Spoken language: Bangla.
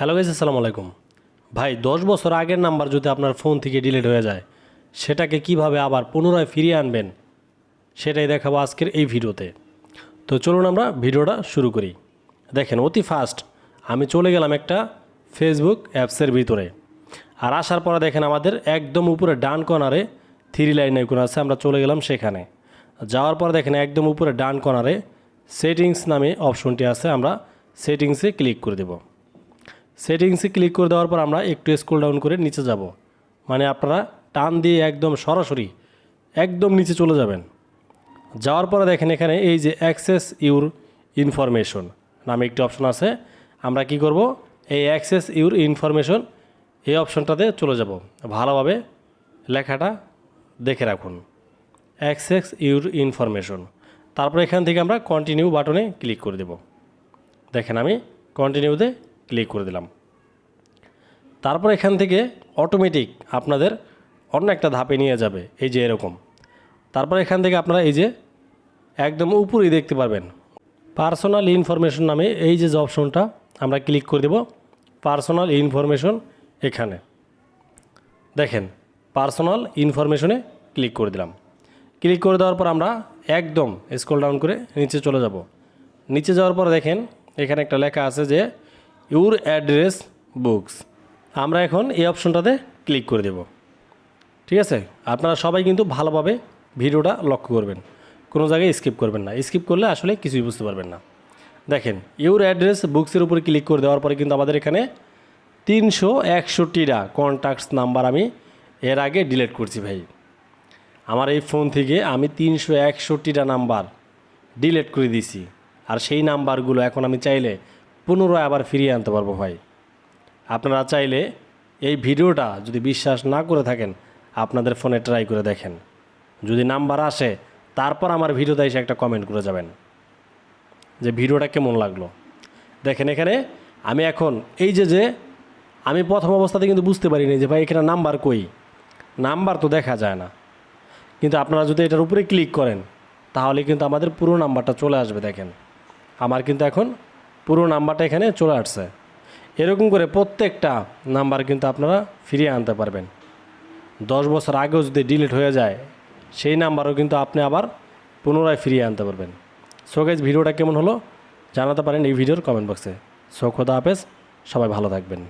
হ্যালো গাইজ আসসালামু আলাইকুম। ভাই, দশ বছর আগের নাম্বার যদি আপনার ফোন থেকে ডিলিট হয়ে যায়, সেটাকে কীভাবে আবার পুনরায় ফিরিয়ে আনবেন, সেটাই দেখাবো আজকের এই ভিডিওতে। তো চলুন আমরা ভিডিওটা শুরু করি। দেখেন, অতি ফাস্ট আমি চলে গেলাম একটা ফেসবুক অ্যাপসের ভিতরে। আর আসার পরে দেখেন আমাদের একদম উপরে ডান কর্নারে থ্রি লাইন আইকন আছে, আমরা চলে গেলাম সেখানে। যাওয়ার পর দেখেন একদম উপরে ডান কর্নারে সেটিংস নামে অপশনটি আছে, আমরা সেটিংসে ক্লিক করে দেবো। সেটিংসে ক্লিক করে দেওয়ার পর আমরা একটু স্ক্রল ডাউন করে নিচে যাব। মানে আপনারা টান দিয়ে একদম সরাসরি একদম নিচে চলে যাবেন। যাওয়ার পরে দেখেন এখানে এই যে অ্যাক্সেস ইউর ইনফরমেশন নামে একটি অপশন আছে। আমরা কি করব? এই অ্যাক্সেস ইউর ইনফরমেশন এই অপশনটাতে চলে যাব। ভালোভাবে লেখাটা দেখে রাখুন। অ্যাক্সেস ইউর ইনফরমেশন তারপর এখান থেকে আমরা কন্টিনিউ বাটনে ক্লিক করে দেব। দেখেন আমি কন্টিনিউতে ক্লিক করে দিলাম। তারপর এখান থেকে অটোমেটিক আপনাদের অন্য একটা ধাপে নিয়ে যাবে, এই যে এরকম। তারপর এখান থেকে আপনারা এই যে একদম উপরেই দেখতে পারবেন। পার্সোনাল ইনফরমেশন নামে এই যে অপশনটা আমরা ক্লিক করে দেব পার্সোনাল ইনফরমেশন এখানে। দেখেন পার্সোনাল ইনফরমেশনে ক্লিক করে দিলাম। ক্লিক করে দেওয়ার পর আমরা একদম স্ক্রল ডাউন করে নিচে চলে যাব। নিচে যাওয়ার পর দেখেন, এখানে একটা লেখা আছে যে ইউর অ্যাড্রেস বুকস। আমরা এখন এই অপশনটাতে ক্লিক করে দেব। ঠিক আছে? আপনারা সবাই কিন্তু ভালোভাবে ভিডিওটা লক্ষ্য করবেন। কোনো জায়গায় স্কিপ করবেন না। স্কিপ করলে আসলে কিছুই বুঝতে পারবেন না। দেখেন, ইউর অ্যাড্রেস বুকসের উপরে ক্লিক করে দেওয়ার পরে কিন্তু আমাদের এখানে তিনশো একষট্টিটা কন্ট্যাক্টস নাম্বার আমি এর আগে ডিলিট করছি ভাই। আমার এই ফোন থেকে আমি তিনশো একষট্টিটা নাম্বার ডিলিট করে দিছি। আর সেই নাম্বারগুলো এখন আমি চাইলে পুনরায় আবার ফিরিয়ে আনতে পারব ভাই। আপনারা চাইলে এই ভিডিওটা যদি বিশ্বাস না করে থাকেন, আপনাদের ফোনে ট্রাই করে দেখেন। যদি নাম্বার আসে, তারপর আমার ভিডিওতে এসে একটা কমেন্ট করে যাবেন। যে ভিডিওটা কেমন লাগল? দেখেন এখানে আমি এখন, এই যে যে আমি প্রথম অবস্থাতে কিন্তু বুঝতে পারিনি যে ভাই এখানে নাম্বার কই। নাম্বার তো দেখা যায় না। কিন্তু আপনারা যদি এটার উপরে ক্লিক করেন, তাহলে কিন্তু আমাদের পুরো নাম্বারটা চলে আসবে দেখেন। আমার কিন্তু এখন পুরো নাম্বারটা এখানে চলে আসছে। এরকম করে প্রত্যেকটা নাম্বার কিন্তু আপনারা ফিরিয়ে আনতে পারবেন। দশ বছর আগেও যদি ডিলিট হয়ে যায়, সেই নাম্বারও কিন্তু আপনি আবার পুনরায় ফিরিয়ে আনতে পারবেন। সো গাইজ ভিডিওটা কেমন হলো জানাতে পারেন এই ভিডিওর কমেন্ট বক্সে সো খোদা হাফেজ, সবাই ভালো থাকবেন।